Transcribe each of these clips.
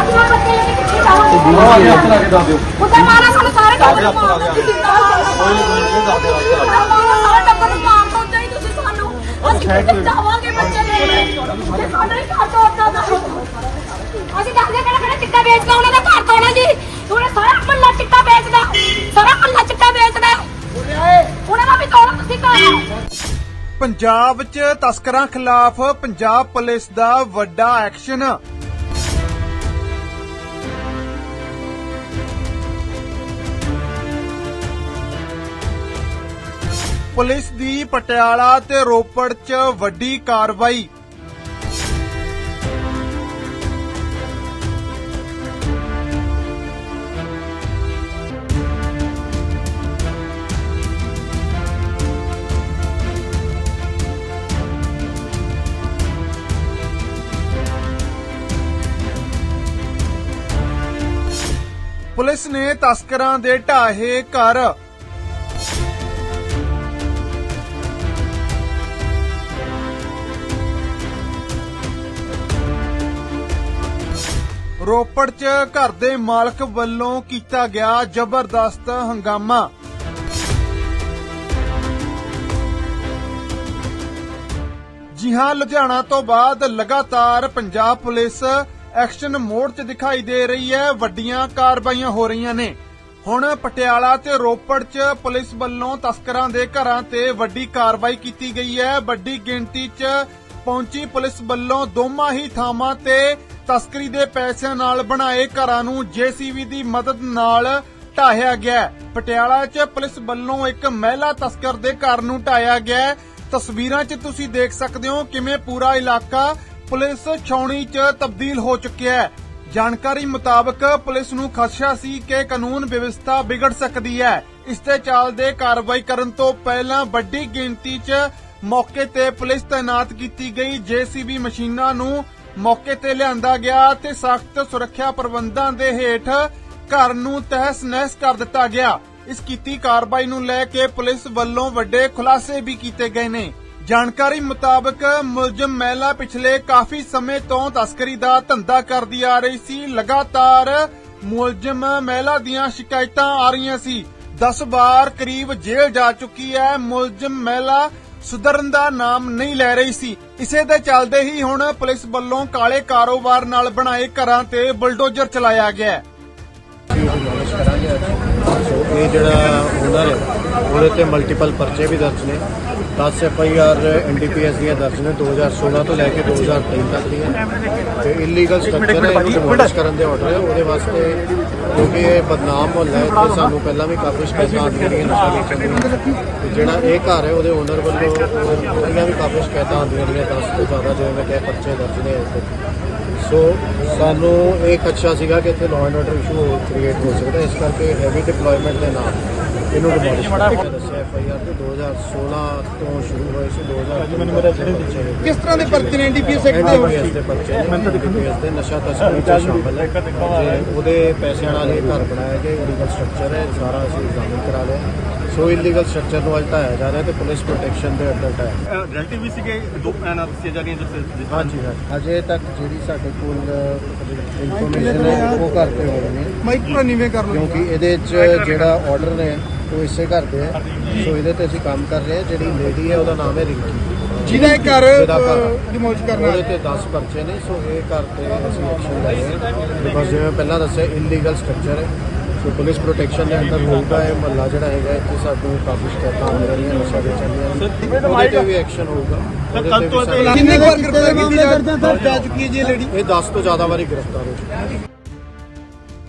ਆਪਣਾ ਬੱਚੇ ਮਾਰਾ ਸਾਨੂੰ ਸਾਰੇ ਟੱਬਰ ਨੂੰ ਹੱਥ ਲਾ ਮਾਰਦਾ ਟੱਬਰ ਨੂੰ ਮਾਰਦਾ ਚਾਹੀ ਤੁਸੀਂ ਸਾਨੂੰ ਅਸੀਂ ਕਿੱਥੇ ਜਾਵਾਂਗੇ ਬੱਚੇ ਲੈ ਕੇ ਜੇ ਸਾਡਾ ਹੀ ਘਰ ਤੋੜਦਾ ਅਸੀਂ ਦੱਸਦੇ ਕਿਹੜਾ ਕਿਹੜਾ ਚਿੱਟਾ ਵੇਚਦਾ ਉਹਨਾਂ ਦਾ ਘਰ ਤੋੜਨਾ ਜੀ ਉਹਨੇ ਸਾਰਾ ਮੱਲਾ ਚਿੱਟਾ ਵੇਚਦਾ ਸਾਰਾ ਮੱਲਾ ਚਿੱਟਾ ਵੇਚਦਾ ਉਹਨਾਂ ਦਾ ਵੀ ਤੋੜੋ ਤੁਸੀਂ ਘਰ ਪੰਜਾਬ 'ਚ ਤਸਕਰਾਂ ਖਿਲਾਫ ਪੰਜਾਬ ਪੁਲਿਸ ਦਾ ਵੱਡਾ ਐਕਸ਼ਨ। ਪੁਲਿਸ ਦੀ ਪਟਿਆਲਾ ਤੇ ਰੋਪੜ 'ਚ ਵੱਡੀ ਕਾਰਵਾਈ। ਪੁਲਿਸ ਨੇ ਤਸਕਰਾਂ ਦੇ ਢਾਹੇ ਘਰ। ਰੋਪੜ 'ਚ ਘਰ ਦੇ ਮਾਲਕ ਵੱਲੋਂ ਕੀਤਾ ਗਿਆ ਜ਼ਬਰਦਸਤ ਹੰਗਾਮਾ। ਜੀ ਹਾਂ, ਲੁਧਿਆਣਾ ਤੋਂ ਬਾਅਦ ਲਗਾਤਾਰ ਪੰਜਾਬ ਪੁਲਿਸ ਐਕਸ਼ਨ ਮੋਡ 'ਚ ਦਿਖਾਈ ਦੇ ਰਹੀ ਹੈ। ਵੱਡੀਆਂ ਕਾਰਵਾਈਆਂ ਹੋ ਰਹੀਆਂ ਨੇ। ਹੁਣ ਪਟਿਆਲਾ ਤੇ ਰੋਪੜ 'ਚ ਪੁਲਿਸ ਵੱਲੋਂ ਤਸਕਰਾਂ ਦੇ ਘਰਾਂ ਤੇ ਵੱਡੀ ਕਾਰਵਾਈ ਕੀਤੀ ਗਈ ਹੈ। ਵੱਡੀ ਗਿਣਤੀ 'ਚ ਪਹੁੰਚੀ ਪੁਲਿਸ ਵੱਲੋਂ ਦੋਵਾਂ ਹੀ ਥਾਵਾਂ ਤੇ ਤਸਕਰੀ ਦੇ ਪੈਸਿਆਂ ਨਾਲ ਬਣਾਏ ਘਰਾਂ ਨੂੰ ਜੀਸੀਬੀ ਦੀ ਮਦਦ ਨਾਲ ਢਾਹਿਆ ਗਿਆ ਪਟਿਆਲਾ 'ਚ ਪੁਲਿਸ ਵੱਲੋਂ ਇੱਕ ਮਹਿਲਾ ਤਸਕਰ ਦੇ ਘਰ ਨੂੰ ਢਾਇਆ ਗਿਆ ਤਸਵੀਰਾਂ 'ਚ ਤੁਸੀਂ ਦੇਖ ਸਕਦੇ ਹੋ ਕਿਵੇਂ ਪੂਰਾ ਇਲਾਕਾ ਪੁਲਿਸ ਛਾਉਣੀ 'ਚ ਤਬਦੀਲ ਹੋ ਚੁੱਕਿਆ ਹੈ। ਜਾਣਕਾਰੀ ਮੁਤਾਬਕ ਪੁਲਿਸ ਨੂੰ ਖਦਸ਼ਾ ਸੀ ਕਿ ਕਾਨੂੰਨ ਵਿਵਸਥਾ ਵਿਗੜ ਸਕਦੀ ਹੈ। ਇਸ ਤੇ ਚੱਲਦੇ ਕਾਰਵਾਈ ਕਰਨ ਤੋਂ ਪਹਿਲਾਂ ਵੱਡੀ ਗਿਣਤੀ 'ਚ ਮੌਕੇ ਤੇ ਪੁਲਿਸ ਤਾਇਨਾਤ ਕੀਤੀ ਗਈ। ਜੀਸੀਬੀ ਮਸ਼ੀਨਾਂ ਨੂੰ ਮੌਕੇ ਤੇ ਲਿਆਂਦਾ ਗਿਆ ਤੇ ਸਖਤ ਸੁਰੱਖਿਆ ਪ੍ਰਬੰਧਾਂ ਦੇ ਹੇਠ ਘਰ ਨੂੰ ਤਹਿਸ-ਨਹਿਸ ਕਰ ਦਿੱਤਾ ਗਿਆ। ਇਸ ਕੀਤੀ ਕਾਰਵਾਈ ਨੂੰ ਲੈ ਕੇ ਪੁਲਿਸ ਵੱਲੋਂ ਵੱਡੇ ਖੁਲਾਸੇ ਵੀ ਕੀਤੇ ਗਏ ਨੇ। ਜਾਣਕਾਰੀ ਮੁਤਾਬਕ ਮੁਲਜ਼ਮ ਮਹਿਲਾ ਪਿਛਲੇ ਕਾਫੀ ਸਮੇਂ ਤੋਂ ਤਸਕਰੀ ਦਾ ਧੰਦਾ ਕਰਦੀ ਆ ਰਹੀ ਸੀ। ਲਗਾਤਾਰ ਮੁਲਜ਼ਮ ਮਹਿਲਾ ਦੀਆਂ ਸ਼ਿਕਾਇਤਾਂ ਆ ਰਹੀਆਂ ਸੀ। 10 ਵਾਰ ਕਰੀਬ ਜੇਲ੍ਹ ਜਾ ਚੁੱਕੀ ਹੈ। ਮੁਲਜ਼ਮ ਮਹਿਲਾ ਸੁਧਰਨ ਦਾ ਨਾਮ ਨਹੀਂ ਲੈ ਰਹੀ ਸੀ। ਇਸੇ ਦੇ ਚੱਲਦੇ ਹੀ ਹੁਣ ਪੁਲਿਸ ਵੱਲੋਂ ਕਾਲੇ ਕਾਰੋਬਾਰ ਨਾਲ ਬਣਾਏ ਘਰਾਂ ਤੇ ਬੁਲਡੋਜ਼ਰ ਚਲਾਇਆ ਗਿਆ ਹੈ। ਇਹ ਜਿਹੜਾ ਓਨਰ ਹੈ, ਉਹਦੇ ਤੇ ਮਲਟੀਪਲ ਪਰਚੇ ਵੀ ਦਰਜ ਨੇ। 10 ਐਫ ਆਈ ਆਰ ਐਨਡੀਪੀਐਸ ਦੀਆਂ ਦਰਜ ਨੇ 2016 ਤੋਂ ਲੈ ਕੇ 2023 ਤੱਕ ਦੀਆਂ। ਤੇ ਇਲੀਗਲ ਸਟਰਕਚਰ ਹੈ ਇਹਨੂੰ ਡਿਮੋਲਿਸ਼ ਕਰਨ ਦੇ ਆਰਡਰ ਹੈ। ਉਹਦੇ ਵਾਸਤੇ ਕਿਉਂਕਿ ਇਹ ਬਦਨਾਮ ਮੁਹੱਲਾ ਹੈ ਤੇ ਸਾਨੂੰ ਪਹਿਲਾਂ ਵੀ ਕਾਫੀ ਸ਼ਿਕਾਇਤਾਂ ਆਉਂਦੀਆਂ ਰਹੀਆਂ ਨਸ਼ਾ ਵੇਚਣ ਦੀਆਂ। ਤੇ ਜਿਹੜਾ ਇਹ ਘਰ ਹੈ ਉਹਦੇ ਓਨਰ ਵੱਲੋਂ ਉਹਦੀਆਂ ਵੀ ਕਾਫੀ ਸ਼ਿਕਾਇਤਾਂ ਆਉਂਦੀਆਂ ਰਹੀਆਂ 10 ਤੋਂ ਜ਼ਿਆਦਾ ਜਿਵੇਂ ਮੈਂ ਕਿਹਾ ਪਰਚੇ ਦਰਜ ਨੇ ਇਸ ਤੇ। ਸੋ ਸਾਨੂੰ ਇਹ ਖਦਸ਼ਾ ਸੀਗਾ ਕਿ ਇੱਥੇ law and order issue create ਹੋ ਸਕਦਾ। ਇਸ ਕਰਕੇ ਹੈਵੀ ਡਿਪਲੋਇਮੈਂਟ ਦੇ ਨਾਲ ਇਹਨੂੰ ਡਿਮੋਲਿਸ਼ ਕੀਤਾ ਦੱਸਿਆ ਐਫ ਆਈ ਆਰ ਤੇ 2016 ਤੋਂ ਸ਼ੁਰੂ ਹੋਏ ਸੀ 2000 ਕਿਸ ਤਰ੍ਹਾਂ ਦੇ ਪਰਚੇ ਨੇ ਐਨਡੀਪੀਐਸ ਐਨਡੀਪੀਐਸ ਦੇ ਐਨਡੀਪੀਐਸ ਦੇ ਨਸ਼ਾ ਤਸਕਰੀ ਚ ਸ਼ਾਮਲ ਹੈ। ਉਹਦੇ ਪੈਸਿਆਂ ਨਾਲ ਇਹ ਘਰ ਬਣਾਇਆ ਗਿਆ ਇਲੀਗਲ ਸਟਰਕਚਰ ਹੈ ਸਾਰਾ ਅਸੀਂ ਐਗਜ਼ਾਮਿਨ ਕਰਾ ਲਿਆ। ਸੋ ਇਲੀਗਲ ਸਟਰਕਚਰ ਨੂੰ ਹਟਾਇਆ ਜਾ ਰਿਹਾ ਤੇ ਪੁਲਿਸ ਪ੍ਰੋਟੈਕਸ਼ਨ ਦੇ ਅੰਡਰ ਹੈ ਰਿਲੇਟਿਵ ਵੀ ਸੀਗੇ ਦੋ ਪੈਣਾ ਦੱਸੀਆਂ ਜਾ ਰਹੀਆਂ ਜਿਸ ਹਾਂਜੀ ਹਾਂਜੀ। ਅਜੇ ਤੱਕ ਜਿਹੜੀ ਸਾਡੇ ਕੋਲ ਇਨਫੋਰਮੇਸ਼ਨ ਹੈ ਉਹ ਘਰ ਤੇ ਹੋ। ਰਹੇ ਨੇ ਮਾਈਕ ਪੂਰਾ ਨੀਵੇਂ ਕਰ ਕਿਉਂਕਿ ਇਹਦੇ 'ਚ ਜਿਹੜਾ ਆਰਡਰ ਨੇ ਉਹ ਇਸੇ ਘਰ ਦੇ ਹੈ ਸੋ ਇਹਦੇ ਤੇ ਅਸੀਂ ਕੰਮ ਕਰ ਰਹੇ ਹਾਂ। ਜਿਹੜੀ ਲੇਡੀ ਹੈ ਉਹਦਾ ਨਾਮ ਹੈ ਰਿੰਕੀ। ਜਿਹਦਾ ਇਹ ਘਰ ਡਿਮੋਲਿਸ਼ ਉਹਦੇ ਤੇ 10 ਪਰਚੇ ਨੇ। ਸੋ ਇਹ ਘਰ ਤੇ ਅਸੀਂ ਐਕਸ਼ਨ ਲੈ ਰਹੇ ਹਾਂ। ਬਿਕੋਜ਼ ਜਿਵੇਂ ਪਹਿਲਾਂ ਦੱਸਿਆ ਇਲੀਗਲ ਸਟਰਕਚਰ ਹੈ। ਸੋ ਪੁਲਿਸ ਪ੍ਰੋਟੈਕਸ਼ਨ ਦੇ ਅੰਦਰ ਹੋਊਗਾ ਇਹ ਮਹੱਲਾ ਜਿਹੜਾ ਹੈਗਾ ਇੱਥੇ ਸਾਨੂੰ ਕਾਫੀ ਸ਼ਿਕਾਇਤਾਂ ਆ ਰਹੀਆਂ ਨਸ਼ਾ ਵੇਚਣ ਦੀਆਂ ਉਹਦੇ ਤੇ ਵੀ ਐਕਸ਼ਨ ਹੋਊਗਾ। ਤੇ ਕਿੰਨੇ ਵਾਰ ਗ੍ਰਿਫਤਾਰ ਮਾਮਲੇ ਦਰਜ ਜਾ ਚੁੱਕੀ ਹੈ ਜੀ ਲੇਡੀ ਇਹ 10 ਤੋਂ ਜ਼ਿਆਦਾ ਵਾਰੀ ਗ੍ਰਿਫਤਾਰ ਹੋ ਚੁੱਕੀ ਹੈ।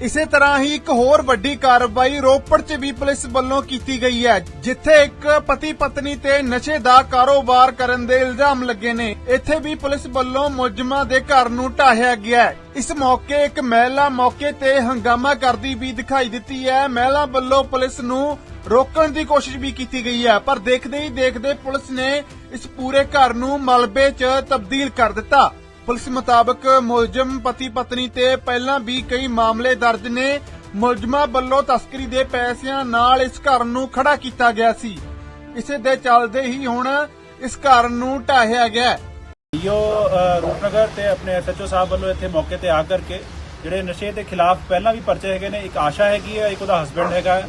ਇਸੇ ਤਰ੍ਹਾਂ ਹੀ ਇੱਕ ਹੋਰ ਵੱਡੀ ਕਾਰਵਾਈ ਰੋਪੜ 'ਚ ਵੀ ਪੁਲਿਸ ਵੱਲੋਂ ਕੀਤੀ ਗਈ ਹੈ, ਜਿੱਥੇ ਇੱਕ ਪਤੀ ਪਤਨੀ ਤੇ ਨਸ਼ੇ ਦਾ ਕਾਰੋਬਾਰ ਕਰਨ ਦੇ ਇਲਜ਼ਾਮ ਲੱਗੇ ਨੇ। ਇੱਥੇ ਵੀ ਪੁਲਿਸ ਵੱਲੋਂ ਮੁਜ਼ਮਾ ਦੇ ਘਰ ਨੂੰ ਢਾਹਿਆ ਗਿਆ ਹੈ। ਇਸ ਮੌਕੇ ਇੱਕ ਮਹਿਲਾ ਮੌਕੇ ਤੇ ਹੰਗਾਮਾ ਕਰਦੀ ਵੀ ਦਿਖਾਈ ਦਿੱਤੀ ਹੈ। ਮਹਿਲਾ ਵੱਲੋਂ ਪੁਲਿਸ ਨੂੰ ਰੋਕਣ ਦੀ ਕੋਸ਼ਿਸ਼ ਵੀ ਕੀਤੀ ਗਈ ਹੈ, ਪਰ ਦੇਖਦੇ ਹੀ ਦੇਖਦੇ ਪੁਲਿਸ ਨੇ ਇਸ ਪੂਰੇ ਘਰ ਨੂੰ ਮਲਬੇ 'ਚ ਤਬਦੀਲ ਕਰ ਦਿੱਤਾ। ਪੁਲਿਸ ਮੁਤਾਬਕ ਮੁਲਜ਼ਮ ਪਤੀ ਪਤਨੀ ਤੇ ਪਹਿਲਾਂ ਵੀ ਕਈ ਮਾਮਲੇ ਦਰਜ ਨੇ। ਮੁਲਜ਼ਮਾਂ ਵੱਲੋਂ ਤਸਕਰੀ ਦੇ ਪੈਸਿਆਂ ਨਾਲ ਇਸ ਘਰ ਨੂੰ ਖੜਾ ਕੀਤਾ ਗਿਆ ਸੀ। ਇਸੇ ਦੇ ਚੱਲਦੇ ਹੀ ਹੁਣ ਇਸ ਘਰ ਨੂੰ ਢਾਹਿਆ ਗਿਆ ਹੈ। ਰੂਪਨਗਰ ਤੇ ਆਪਣੇ ਐਸਐਚਓ ਸਾਹਿਬ ਵੱਲੋਂ ਇੱਥੇ ਮੌਕੇ ਤੇ ਆ ਕਰਕੇ ਜਿਹੜੇ ਨਸ਼ੇ ਦੇ ਖਿਲਾਫ ਪਹਿਲਾਂ ਵੀ ਪਰਚੇ ਹੈਗੇ ਨੇ, ਇੱਕ ਆਸ਼ਾ ਹੈਗੀ ਹੈ, ਇੱਕ ਉਹਦਾ ਹਸਬੰਡ ਹੈਗਾ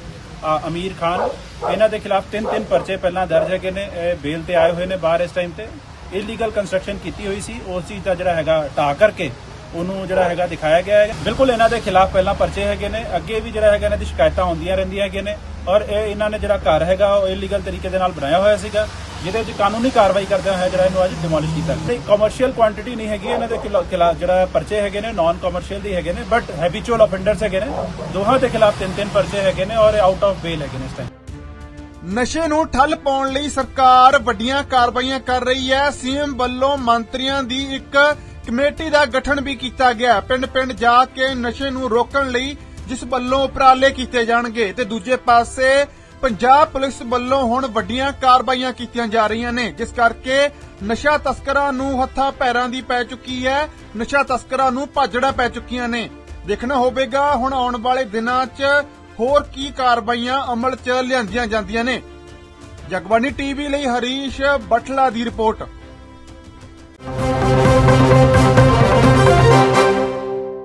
ਅਮੀਰ ਖਾਨ। ਇਹਨਾਂ ਦੇ ਖਿਲਾਫ ਤਿੰਨ ਤਿੰਨ ਪਰਚੇ ਪਹਿਲਾਂ ਦਰਜ ਹੈਗੇ ਨੇ ਬੇਲ ਤੇ ਆਏ ਹੋਏ ਨੇ ਬਾਹਰ ਇਸ ਟਾਈਮ ਤੇ। ਇਲੀਗਲ ਕੰਸਟਰਕਸ਼ਨ ਕੀਤੀ ਹੋਈ ਸੀ, ਉਸ ਚੀਜ਼ ਦਾ ਜਿਹੜਾ ਹੈਗਾ ਢਾ ਕਰਕੇ ਉਹਨੂੰ ਜਿਹੜਾ ਹੈਗਾ ਦਿਖਾਇਆ ਗਿਆ ਹੈ। ਬਿਲਕੁਲ ਇਹਨਾਂ ਦੇ ਖਿਲਾਫ ਪਹਿਲਾਂ ਪਰਚੇ ਹੈਗੇ ਨੇ, ਅੱਗੇ ਵੀ ਜਿਹੜਾ ਹੈਗਾ ਇਹਨਾਂ ਦੀ ਸ਼ਿਕਾਇਤਾਂ ਆਉਂਦੀਆਂ ਰਹਿੰਦੀਆਂ ਹੈਗੇ ਨੇ, ਔਰ ਇਹ ਇਹਨਾਂ ਨੇ ਜਿਹੜਾ ਘਰ ਹੈਗਾ, ਉਹ ਇਲੀਗਲ ਤਰੀਕੇ ਦੇ ਨਾਲ ਬਣਾਇਆ ਹੋਇਆ ਸੀਗਾ, ਜਿਹਦੇ ਵਿੱਚ ਕਾਨੂੰਨੀ ਕਾਰਵਾਈ ਕਰਦਿਆਂ ਹੋਇਆ ਜਿਹੜਾ ਇਹਨੂੰ ਅੱਜ ਡਿਮੋਲਿਸ਼ ਕੀਤਾ ਗਿਆ। ਕਮਰਸ਼ੀਅਲ ਕੁਆਂਟੀਟੀ ਨਹੀਂ ਹੈਗੀ ਇਹਨਾਂ ਦੇ ਖਿਲਾਫ ਜਿਹੜਾ ਪਰਚੇ ਹੈਗੇ ਨੇ ਨਾਨ ਕਮਰਸ਼ੀਅਲ ਦੀ ਹੈਗੇ ਨੇ ਬਟ ਹੈਬਿਚੁਅਲ ਆਫੈਂਡਰਸ ਹੈਗੇ ਨੇ, ਦੋਹਾਂ ਦੇ ਖਿਲਾਫ ਤਿੰਨ ਤਿੰਨ ਪਰਚੇ ਹੈਗੇ ਨੇ ਔਰ ਆਊਟ ਆਫ ਬੇਲ ਹੈਗੇ ਨੇ ਇਸ ਟਾਈਮ ਨਸ਼ੇ ਨੂੰ ਠੱਲ ਪਾਉਣ ਲਈ ਸਰਕਾਰ ਵੱਡੀਆਂ ਕਾਰਵਾਈਆਂ ਕਰ ਰਹੀ ਹੈ। ਸੀਐਮ ਵੱਲੋਂ ਮੰਤਰੀਆਂ ਦੀ ਇੱਕ ਕਮੇਟੀ ਦਾ ਗਠਨ ਵੀ ਕੀਤਾ ਗਿਆ। ਪਿੰਡ-ਪਿੰਡ ਜਾ ਕੇ ਨਸ਼ੇ ਨੂੰ ਰੋਕਣ ਲਈ ਜਿਸ ਵੱਲੋਂ ਉਪਰਾਲੇ ਕੀਤੇ ਜਾਣਗੇ ਤੇ ਦੂਜੇ ਪਾਸੇ ਪੰਜਾਬ ਪੁਲਿਸ ਵੱਲੋਂ ਹੁਣ ਵੱਡੀਆਂ ਕਾਰਵਾਈਆਂ ਕੀਤੀਆਂ ਜਾ ਰਹੀਆਂ ਨੇ, ਜਿਸ ਕਰਕੇ ਨਸ਼ਾ ਤਸਕਰਾਂ ਨੂੰ ਹੱਥਾਂ ਪੈਰਾਂ ਦੀ ਪੈ ਚੁੱਕੀ ਹੈ। ਨਸ਼ਾ ਤਸਕਰਾਂ ਨੂੰ ਭਾਜੜਾ ਪੈ ਚੁੱਕੀਆਂ ਨੇ। ਦੇਖਣਾ ਹੋਵੇਗਾ, ਹੁਣ ਆਉਣ ਵਾਲੇ ਦਿਨਾਂ 'ਚ ਹੋਰ ਕੀ ਕਾਰਵਾਈਆਂ ਅਮਲ 'ਚ ਲਿਆਂਦੀਆਂ ਜਾਂਦੀਆਂ ਨੇ? ਜਗਬਾਣੀ ਟੀਵੀ ਲਈ ਹਰੀਸ਼ ਬਟਲਾ ਦੀ ਰਿਪੋਰਟ।